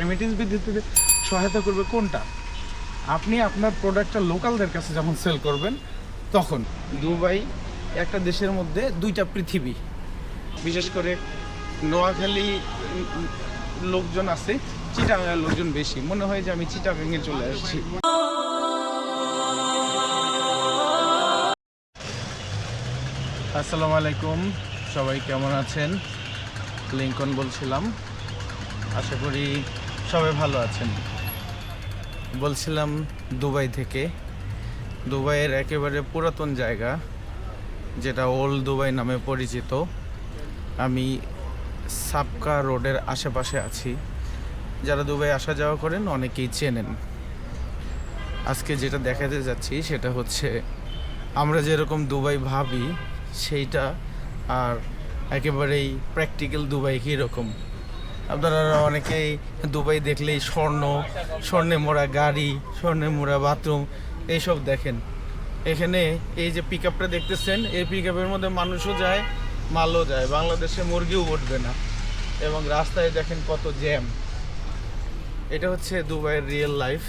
Remittance বৃদ্ধিতে সহায়তা করবে কোনটা? আপনি আপনার প্রোডাক্টটা লোকালদের কাছে যখন সেল করবেন, তখন দুবাই একটা দেশের মধ্যে দুইটা পৃথিবী। বিশেষ করে নোয়াখালী, লোকজন আছে চিটাগাঙের লোকজন বেশি। মনে হয় যে আমি চিটাগাঙে চলে আসছি। আসসালামু আলাইকুম, সবাই কেমন আছেন? লিঙ্কন বলছিলাম। আশা করি সবাই ভালো আছেন? বলছিলাম দুবাই থেকে। দুবাইয়ের একেবারে পুরাতন জায়গা, যেটা ওল্ড দুবাই নামে পরিচিত। আমি সাবকা রোডের আশেপাশে আছি। যারা দুবাই আসা যাওয়া করেন অনেকেই চেনেন। আজকে যেটা দেখাতে যাচ্ছি সেটা হচ্ছে, আমরা যেরকম দুবাই ভাবি, সেইটা আর একেবারেই প্র্যাকটিক্যাল দুবাই কীরকম আপনারা অনেকেই দুবাই দেখলেই স্বর্ণ, স্বর্ণে মোড়া গাড়ি, স্বর্ণে মোড়া বাথরুম, এইসব দেখেন। এখানে এই যে পিক আপটা দেখতেছেন, এই পিক আপের মধ্যে মানুষও যায়, মালও যায়। বাংলাদেশে মুরগিও উঠবে না। এবং রাস্তায় দেখেন কত জ্যাম এটা হচ্ছে দুবাইয়ের রিয়েল লাইফ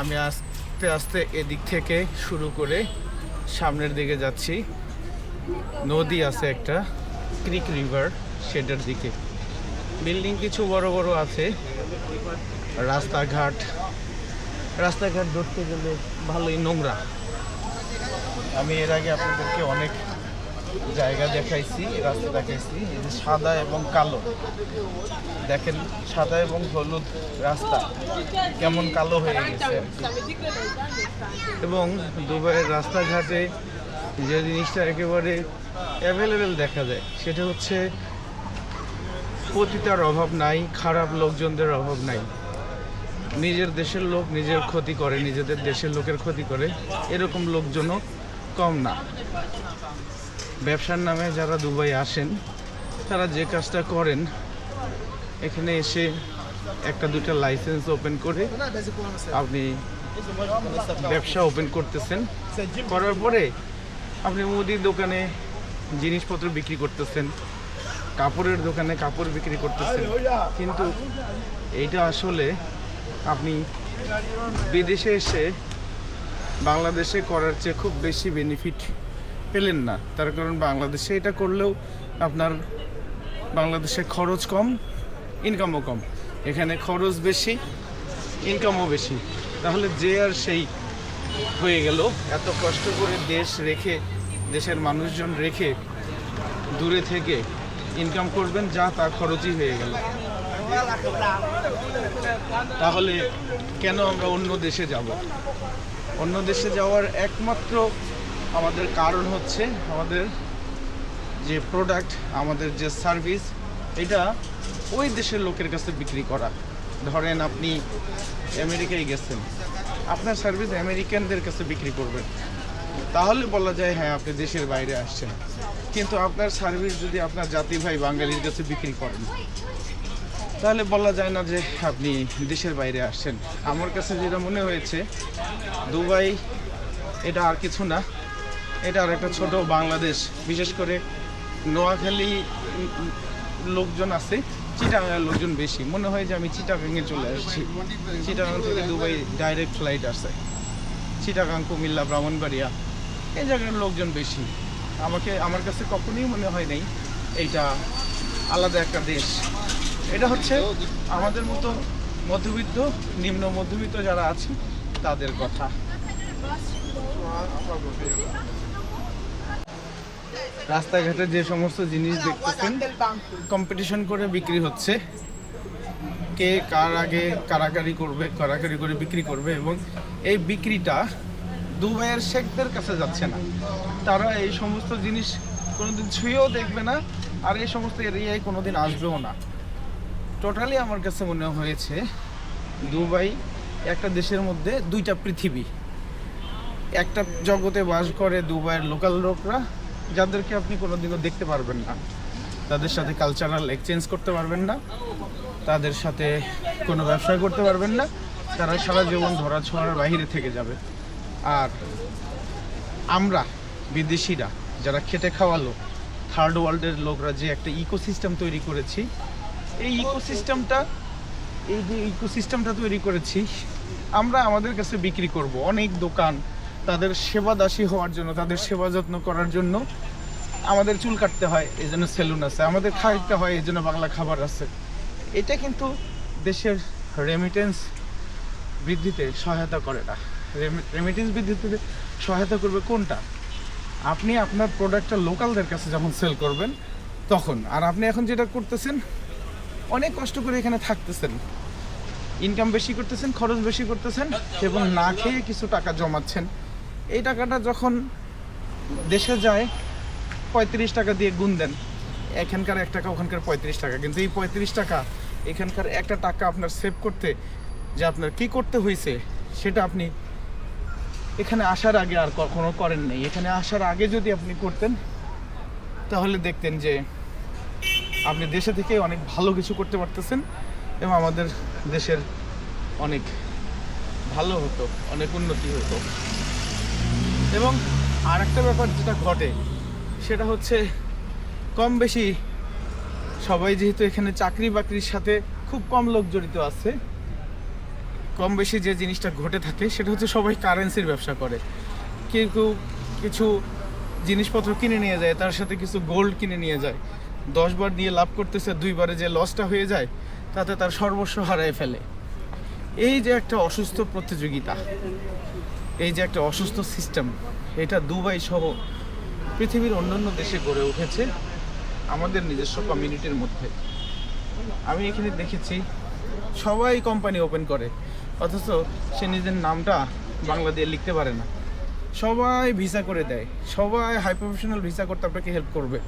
আমি আস্তে আস্তে এদিক থেকে শুরু করে সামনের দিকে যাচ্ছি। নদী আছে একটা ক্রিক রিভার সেটার দিকে। বিল্ডিং কিছু বড় বড় আছে। রাস্তাঘাট। রাস্তাঘাট ধরতে গেলে ভালোই নোংরা। আমি এর আগে আপনাদেরকে অনেক জায়গা দেখাইছি, রাস্তা দেখাইছি। এই যে সাদা এবং কালো। দেখেন, সাদা এবং হলুদ রাস্তা কেমন কালো হয়ে গেছে। এবং দুবাইয়ের রাস্তাঘাটে যে জিনিসটা একেবারে অ্যাভেলেবেল দেখা যায়, সেটা হচ্ছে পতিতার অভাব নাই, খারাপ লোকজনদের অভাব নাই। নিজের দেশের লোক নিজের ক্ষতি করে, নিজেদের দেশের লোকের ক্ষতি করে, এরকম লোকজনও কম না। ব্যবসার নামে যারা দুবাই আসেন, তারা যে কাজটা করেন, এখানে এসে একটা দুটা লাইসেন্স ওপেন করে আপনি ব্যবসা ওপেন করতেছেন। করার পরে আপনি মুদির দোকানে জিনিসপত্র বিক্রি করতেছেন। কাপড়ের দোকানে কাপড় বিক্রি করতেছেন। কিন্তু এইটা আসলে আপনি বিদেশে এসে বাংলাদেশে করার চেয়ে খুব বেশি বেনিফিট পেলেন না। তার কারণ বাংলাদেশে এটা করলেও আপনার বাংলাদেশে খরচ কম ইনকামও কম। এখানে খরচ বেশি ইনকামও বেশি। তাহলে যে আর সেই হয়ে গেল। এত কষ্ট করে দেশ রেখে, দেশের মানুষজন রেখে, দূরে থেকে ইনকাম করবেন, যা তার খরচই হয়ে গেল। তাহলে কেন আমরা অন্য দেশে যাব? অন্য দেশে যাওয়ার একমাত্র আমাদের কারণ হচ্ছে আমাদের যে প্রোডাক্ট আমাদের যে সার্ভিস এটা ওই দেশের লোকের কাছে বিক্রি করা। ধরেন আপনি আমেরিকায় গেছেন, আপনার সার্ভিস আমেরিকানদের কাছে বিক্রি করবেন। তাহলে বলা যায় হ্যাঁ আপনি দেশের বাইরে আসছেন। কিন্তু আপনার সার্ভিস যদি আপনার জাতি ভাই বাঙালির কাছে বিক্রি করেন, তাহলে বলা যায় না যে আপনি দেশের বাইরে আসছেন। আমার কাছে যেটা মনে হয়েছে, দুবাই এটা আর কিছু না, এটা আর একটা ছোট বাংলাদেশ। বিশেষ করে নোয়াখালী লোকজন আছে চিটাগাঙের লোকজন বেশি। মনে হয় যে আমি চিটাগাঙে চলে আসছি। চিটাগাং থেকে দুবাই ডাইরেক্ট ফ্লাইট আছে চিটাগাং, কুমিল্লা, ব্রাহ্মণবাড়িয়া, এই জায়গার লোকজন বেশি। আমাকে, আমার কাছে কখনোই মনে হয় নাই এইটা আলাদা একটা দেশ। এটা হচ্ছে আমাদের মতো মধ্যবিত্ত, নিম্ন মধ্যবিত্ত যারা আছে, তাদের কথা। রাস্তাঘাটে যে সমস্ত জিনিস দেখতেছেন কম্পিটিশন করে বিক্রি হচ্ছে। কে কার আগে কারাকারি করবে কারাকারি করে বিক্রি করবে এবং এই বিক্রিটা দুবাইয়ের শেখদের কাছে যাচ্ছে না। তারা এই সমস্ত জিনিস কোনোদিন ছুঁয়েও দেখবে না, আর এই সমস্ত এরিয়ায় কোনোদিন আসবেও না। টোটালি আমার কাছে মনে হয়েছে, দুবাই একটা দেশের মধ্যে দুইটা পৃথিবী। একটা জগতে বাস করে দুবাইয়ের লোকাল লোকরা, যাদেরকে আপনি কোনোদিনও দেখতে পারবেন না। তাদের সাথে কালচারাল এক্সচেঞ্জ করতে পারবেন না। তাদের সাথে কোনো ব্যবসা করতে পারবেন না। তারা সারা জীবন ধরা ছোঁয়ার বাইরে থেকে যাবে। আর আমরা, বিদেশিরা, যারা খেটে খাওয়ালো থার্ড ওয়ার্ল্ডের লোকরা যে একটা ইকোসিস্টেম তৈরি করেছি, এই ইকোসিস্টেমটা এই যে ইকোসিস্টেমটা তৈরি করেছি, আমরা আমাদের কাছে বিক্রি করব। অনেক দোকান তাদের সেবা দাসী হওয়ার জন্য, তাদের সেবা যত্ন করার জন্য আমাদের চুল কাটতে হয়, এই জন্য সেলুন আছে। আমাদের খাইতে হয়, এই জন্য বাংলা খাবার আছে। এটা কিন্তু দেশের রেমিটেন্স বৃদ্ধিতে সহায়তা করে না। রেমিটেন্স বৃদ্ধিতে সহায়তা করবে কোনটা? আপনি আপনার প্রোডাক্টটা লোকালদের কাছে যখন সেল করবেন, তখন। আর আপনি এখন যেটা করতেছেন, অনেক কষ্ট করে এখানে থাকতেছেন। ইনকাম বেশি করতেছেন, খরচ বেশি করতেছেন এবং না খেয়ে কিছু টাকা জমাচ্ছেন। এই টাকাটা যখন দেশে যায়, পঁয়ত্রিশ টাকা দিয়ে গুণ দেন। এখানকার এক টাকা, ওখানকার পঁয়ত্রিশ টাকা। কিন্তু এই পঁয়ত্রিশ টাকা, এখানকার একটা টাকা আপনার সেভ করতে, যে আপনার কি করতে হয়েছে সেটা আপনি এখানে আসার আগে আর কখনো করেন নাই। এখানে আসার আগে যদি আপনি করতেন, তাহলে দেখতেন যে আপনি দেশে থেকে অনেক ভালো কিছু করতে পারতেছেন এবং আমাদের দেশের অনেক ভালো হতো, অনেক উন্নতি হতো। এবং আর একটা ব্যাপার যেটা ঘটে, সেটা হচ্ছে কম বেশি সবাই যেহেতু এখানে চাকরি বাকরির সাথে খুব কম লোক জড়িত আছে কম বেশি যে জিনিসটা ঘটে থাকে, সেটা হচ্ছে সবাই কারেন্সির ব্যবসা করে। কেউ কেউ কিছু জিনিসপত্র কিনে নিয়ে যায়, তার সাথে কিছু গোল্ড কিনে নিয়ে যায়। দশবার নিয়ে লাভ করতেছে দুইবারে যে লসটা হয়ে যায়, তাতে তার সর্বস্ব হারায় ফেলে। এই যে একটা অসুস্থ প্রতিযোগিতা, এই যে একটা অসুস্থ সিস্টেম এটা দুবাই সহ পৃথিবীর অন্যান্য দেশে গড়ে উঠেছে আমাদের নিজস্ব কমিউনিটির মধ্যে। আমি এখানে দেখেছি, সবাই কোম্পানি ওপেন করে। অথচ সে নিজের নামটা বাংলা দিয়ে লিখতে পারে না। সবাই ভিসা করে দেয়। সবাই হাই প্রফেশনাল ভিসা করতে আপনাকে হেল্প করবে।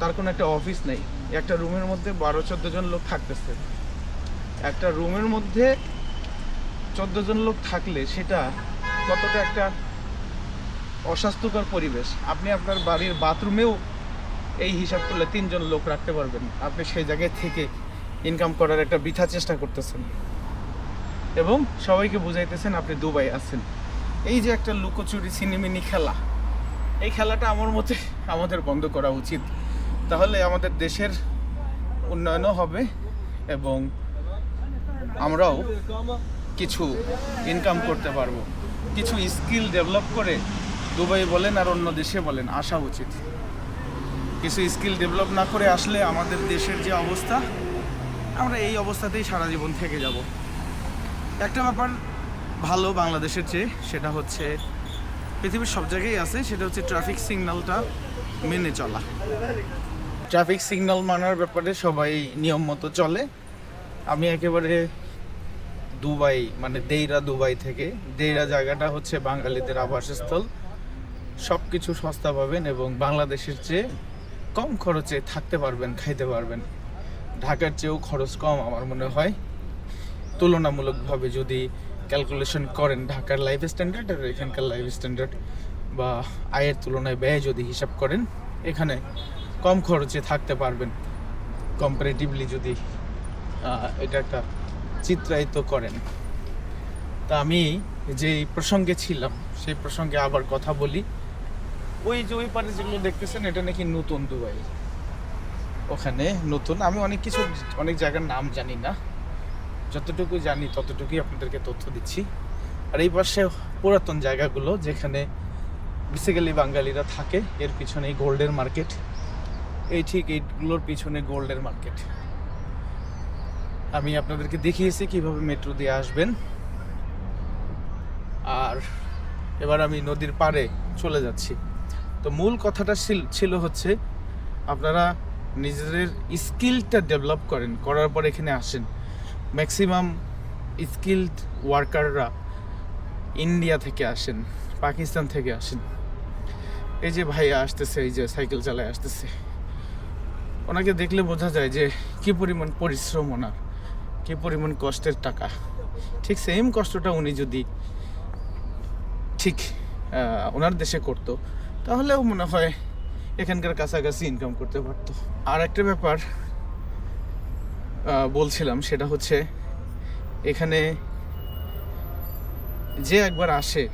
তার কোনো একটা অফিস নেই। একটা রুমের মধ্যে বারো, চোদ্দ জন লোক থাকতেছে। একটা রুমের মধ্যে চোদ্দ জন লোক থাকলে সেটা কতটা একটা অস্বাস্থ্যকর পরিবেশ। আপনি আপনার বাড়ির বাথরুমেও এই হিসাব করলে তিনজন লোক রাখতে পারবেন। আপনি সেই জায়গায় থেকে ইনকাম করার একটা বৃথা চেষ্টা করতেছেন। এবং সবাইকে বুঝাইতেছেন আপনি দুবাই আছেন। এই যে একটা লুকোচুরি সিনেমিনি খেলা, এই খেলাটা আমার মতে আমাদের বন্ধ করা উচিত। তাহলে আমাদের দেশের উন্নয়নও হবে এবং আমরাও কিছু ইনকাম করতে পারব। কিছু স্কিল ডেভেলপ করে দুবাই বলেন আর অন্য দেশে বলেন, আসা উচিত। কিছু স্কিল ডেভেলপ না করে আসলে আমাদের দেশের যে অবস্থা, আমরা এই অবস্থাতেই সারা জীবন থেকে যাব। একটা ব্যাপার ভালো বাংলাদেশের চেয়ে, সেটা হচ্ছে পৃথিবীর সব জায়গায় আছে, সেটা হচ্ছে ট্রাফিক সিগন্যালটা মেনে চলা। ট্রাফিক সিগন্যাল মানার ব্যাপারে সবাই নিয়ম মতো চলে। আমি একেবারে দুবাই মানে দেইরা দুবাই থেকে, দেইরা জায়গাটা হচ্ছে বাঙালিদের আবাসস্থল। সব কিছু সস্তা পাবেন এবং বাংলাদেশের চেয়ে কম খরচে থাকতে পারবেন, খাইতে পারবেন। ঢাকার চেয়েও খরচ কম আমার মনে হয়। তুলনামূলকভাবে যদি ক্যালকুলেশন করেন, ঢাকার লাইফ স্ট্যান্ডার্ড আর এখানকার লাইফ স্ট্যান্ডার্ড বা আয়ের তুলনায় ব্যয় যদি হিসাব করেন, এখানে কম খরচে থাকতে পারবেন। কম্পারেটিভলি যদি এটা একটা চিত্রায়িত করেন। তা আমি যেই প্রসঙ্গে ছিলাম, সেই প্রসঙ্গে আবার কথা বলি। ওই যে ওই পারে যেগুলো দেখতেছেন, এটা নাকি নতুন দুবাই। ওখানে নতুন, আমি অনেক কিছু, অনেক জায়গার নাম জানি না। যতটুকু জানি, ততটুকুই আপনাদেরকে তথ্য দিচ্ছি। আর এই পাশে পুরাতন জায়গাগুলো, যেখানে বেসিক্যালি বাঙালিরা থাকে, এর পিছনে গোল্ডের মার্কেট। এই ঠিক এইগুলোর পিছনে গোল্ডের মার্কেট। আমি আপনাদেরকে দেখিয়েছি কীভাবে মেট্রো দিয়ে আসবেন। আর এবার আমি নদীর পাড়ে চলে যাচ্ছি। তো মূল কথাটা ছিল- ছিল হচ্ছে, আপনারা নিজেদের স্কিলটা ডেভেলপ করেন, করার পর এখানে আসেন। ম্যাক্সিমাম স্কিল্ড ওয়ার্কাররা ইন্ডিয়া থেকে আসেন, পাকিস্তান থেকে আসেন। এই যে ভাইয়া আসতেছে, এই যে সাইকেল চালায় আসতেছে। ওনাকে দেখলে বোঝা যায় যে কি পরিমাণ পরিশ্রম ওনার, কি পরিমাণ কষ্টের টাকা। ঠিক সেম কষ্টটা উনি যদি ঠিক ওনার দেশে করতো, তাহলেও মনে হয় এখানকার কাছাকাছি ইনকাম করতে পারতো। আর একটা ব্যাপার বলছিলাম, সেটা হচ্ছে এখানে যে একবার আসে,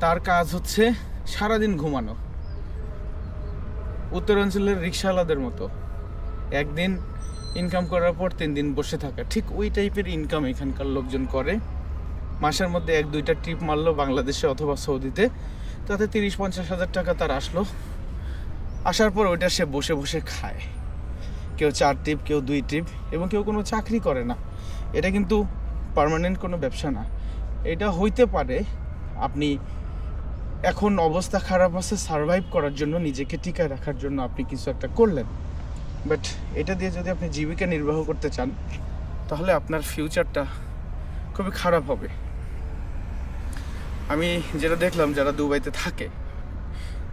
তার কাজ হচ্ছে সারাদিন ঘুমানো। উত্তরাঞ্চলের রিক্সাওয়ালাদের মতো। একদিন ইনকাম করার পর তিন দিন বসে থাকা। ঠিক ওই টাইপের ইনকাম এখানকার লোকজন করে। মাসের মধ্যে এক, দুইটা ট্রিপ মারলো বাংলাদেশে অথবা সৌদিতে। তাতে তিরিশ, পঞ্চাশ হাজার টাকা তার আসলো। আসার পর ওইটা সে বসে বসে খায়। কেউ চার ট্রিপ কেউ দুই ট্রিপ এবং কেউ কোনো চাকরি করে না। এটা কিন্তু পার্মানেন্ট কোনো ব্যবসা না। এটা হইতে পারে আপনি এখন অবস্থা খারাপ আছে সার্ভাইভ করার জন্য, নিজেকে টিকায় রাখার জন্য আপনি কিছু একটা করলেন। বাট এটা দিয়ে যদি আপনি জীবিকা নির্বাহ করতে চান, তাহলে আপনার ফিউচারটা খুবই খারাপ হবে। আমি যেটা দেখলাম, যারা দুবাইতে থাকে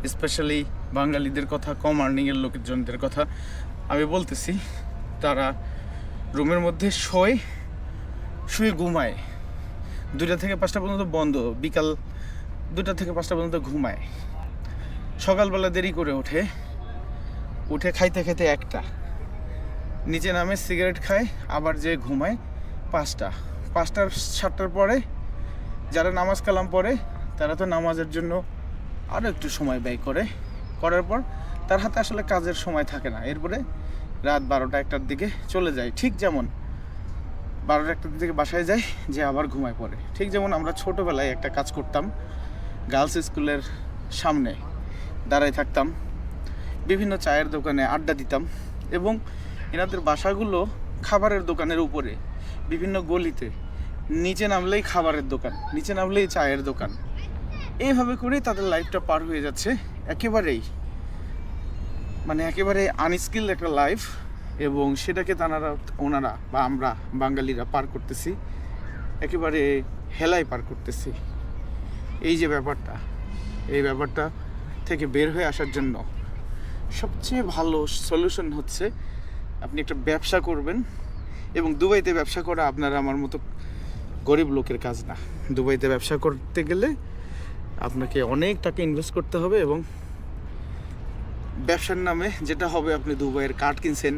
স্পেশালি বাঙালিদের কথা, কম আর্নিংয়ের লোকজনদের কথা আমি বলতেছি, তারা রুমের মধ্যে শোয়, শুয়ে ঘুমায়। দুইটা থেকে পাঁচটা পর্যন্ত বন্ধ, বিকাল দুটা থেকে পাঁচটা পর্যন্ত ঘুমায়। সকালবেলা দেরি করে ওঠে, উঠে খাইতে খাইতে একটা। নিচে নামে সিগারেট খায়, আবার যে ঘুমায়, পাঁচটা। পাঁচটার, সাতটার পরে যারা নামাজ কালাম পড়ে, তারা তো নামাজের জন্য আরও একটু সময় ব্যয় করে। করার পর তার হাতে আসলে কাজের সময় থাকে না। এরপরে রাত বারোটা একটার দিকে চলে যায় ঠিক যেমন বারোটা একটার দিকে বাসায় যায় যে আবার ঘুমায় পড়ে। ঠিক যেমন আমরা ছোটোবেলায় একটা কাজ করতাম, গার্লস স্কুলের সামনে দাঁড়ায় থাকতাম, বিভিন্ন চায়ের দোকানে আড্ডা দিতাম এবং এনাদের বাসাগুলো খাবারের দোকানের উপরে, বিভিন্ন গলিতে, নিচে নামলেই খাবারের দোকান, নিচে নামলেই চায়ের দোকান। এইভাবে করেই তাদের লাইফটা পার হয়ে যাচ্ছে। একেবারেই মানে একেবারে আনস্কিল একটা লাইফ এবং সেটাকে তারা ওনারা বা আমরা বাঙালিরা পার করতেছি। একেবারে হেলায় পার করতেছি। এই যে ব্যাপারটা, এই ব্যাপারটা থেকে বের হয়ে আসার জন্য সবচেয়ে ভালো সলিউশন হচ্ছে আপনি একটা ব্যবসা করবেন এবং দুবাইতে ব্যবসা করা আপনারা আমার মতো গরিব লোকের কাজ না। দুবাইতে ব্যবসা করতে গেলে আপনাকে অনেক টাকা ইনভেস্ট করতে হবে এবং ব্যবসার নামে যেটা হবে, আপনি দুবাইয়ের কার্ড কিনছেন,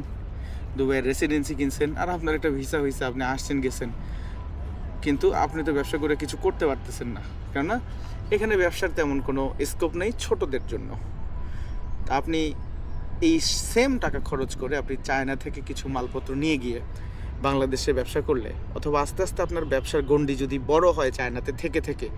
দুবাইয়ের রেসিডেন্সি কিনছেন, আর আপনার একটা ভিসা হয়েছে আপনি আসছেন, গেছেন। কিন্তু আপনি তো ব্যবসা করে কিছু করতে পারতেছেন না। কেননা, এখানে ব্যবসার তেমন কোনো স্কোপ নেই ছোটদের জন্য। আপনি এই সেম টাকা খরচ করে আপনি চায়না থেকে কিছু মালপত্র নিয়ে গিয়ে বাংলাদেশে ব্যবসা করলে অথবা আস্তে আস্তে আপনার ব্যবসার গণ্ডি যদি বড় হয় চায়নাতে থেকে থেকে,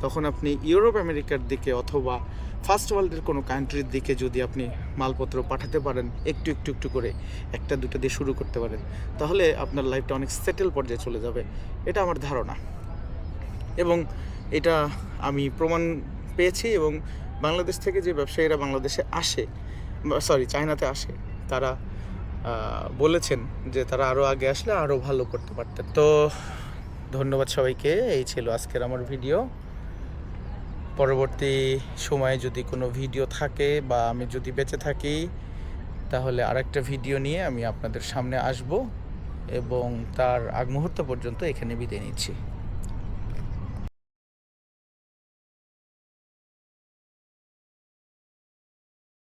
তখন আপনি ইউরোপ, আমেরিকার দিকে অথবা ফার্স্ট ওয়ার্ল্ডের কোনো কান্ট্রির দিকে যদি আপনি মালপত্র পাঠাতে পারেন, একটু একটু একটু করে একটা, দুটো দিয়ে শুরু করতে পারেন, তাহলে আপনার লাইফটা অনেক সেটেল পর্যায়ে চলে যাবে। এটা আমার ধারণা। এবং এটা আমি প্রমাণ পেয়েছি এবং বাংলাদেশ থেকে যে ব্যবসায়ীরা বাংলাদেশে আসে সরি চায়নাতে আসে, তারা বলেছেন যে তারা আরও আগে আসলে আরও ভালো করতে পারতেন। তো ধন্যবাদ সবাইকে, এই ছিল আজকের আমার ভিডিও। পরবর্তী সময়ে যদি কোনো ভিডিও থাকে বা আমি যদি বেঁচে থাকি, তাহলে আরেকটা ভিডিও নিয়ে আমি আপনাদের সামনে আসব এবং তার আগ মুহূর্ত পর্যন্ত এখানে বিদায় নিচ্ছি।